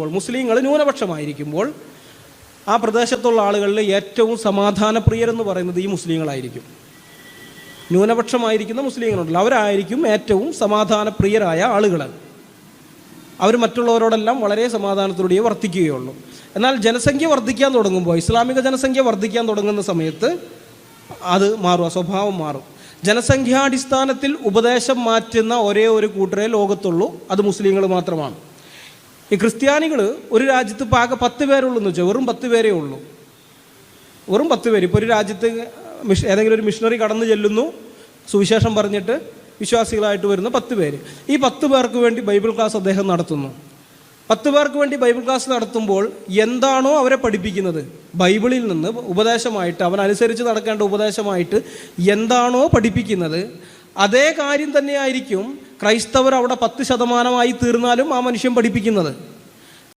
അപ്പോൾ മുസ്ലിങ്ങൾ ന്യൂനപക്ഷമായിരിക്കുമ്പോൾ ആ പ്രദേശത്തുള്ള ആളുകളിൽ ഏറ്റവും സമാധാനപ്രിയരെന്ന് പറയുന്നത് ഈ മുസ്ലിങ്ങളായിരിക്കും. ന്യൂനപക്ഷമായിരിക്കുന്ന മുസ്ലിങ്ങളുണ്ടല്ലോ. അവരായിരിക്കും ഏറ്റവും സമാധാനപ്രിയരായ ആളുകൾ. അവർ മറ്റുള്ളവരോടെല്ലാം വളരെ സമാധാനത്തോടെ വർദ്ധിക്കുകയുള്ളൂ എന്നാൽ ജനസംഖ്യ വർദ്ധിക്കാൻ തുടങ്ങുമ്പോൾ ഇസ്ലാമിക ജനസംഖ്യ വർദ്ധിക്കാൻ തുടങ്ങുന്ന സമയത്ത് അത് മാറും സ്വഭാവം മാറും. ജനസംഖ്യാടിസ്ഥാനത്തിൽ ഉപദേശം മാറ്റുന്ന ഒരേ ഒരു കൂട്ടരെ ലോകത്തുള്ളൂ. അത് മുസ്ലിങ്ങൾ മാത്രമാണ്. ഈ ക്രിസ്ത്യാനികൾ ഒരു രാജ്യത്ത് ആകെ പത്ത് പേരുള്ളൂ എന്ന് വെച്ചാൽ വെറും പത്ത് പേരേ ഉള്ളൂ. വെറും പത്ത് പേര്. ഇപ്പോൾ ഒരു രാജ്യത്ത് മിഷ ഏതെങ്കിലും ഒരു മിഷണറി കടന്നു ചെല്ലുന്നു. സുവിശേഷം പറഞ്ഞിട്ട് വിശ്വാസികളായിട്ട് വരുന്ന പത്ത് പേര്. ഈ പത്ത് പേർക്ക് വേണ്ടി ബൈബിൾ ക്ലാസ് അദ്ദേഹം നടത്തുന്നു. പത്ത് പേർക്ക് വേണ്ടി ബൈബിൾ ക്ലാസ് നടത്തുമ്പോൾ എന്താണോ അവരെ പഠിപ്പിക്കുന്നത്? ബൈബിളിൽ നിന്ന് ഉപദേശമായിട്ട് അവൻ അനുസരിച്ച് നടക്കേണ്ട ഉപദേശമായിട്ട് എന്താണോ പഠിപ്പിക്കുന്നത്? അതേ കാര്യം തന്നെയായിരിക്കും ക്രൈസ്തവർ അവിടെ പത്ത് ശതമാനമായി തീർന്നാലും ആ മനുഷ്യൻ പഠിപ്പിക്കുന്നത്.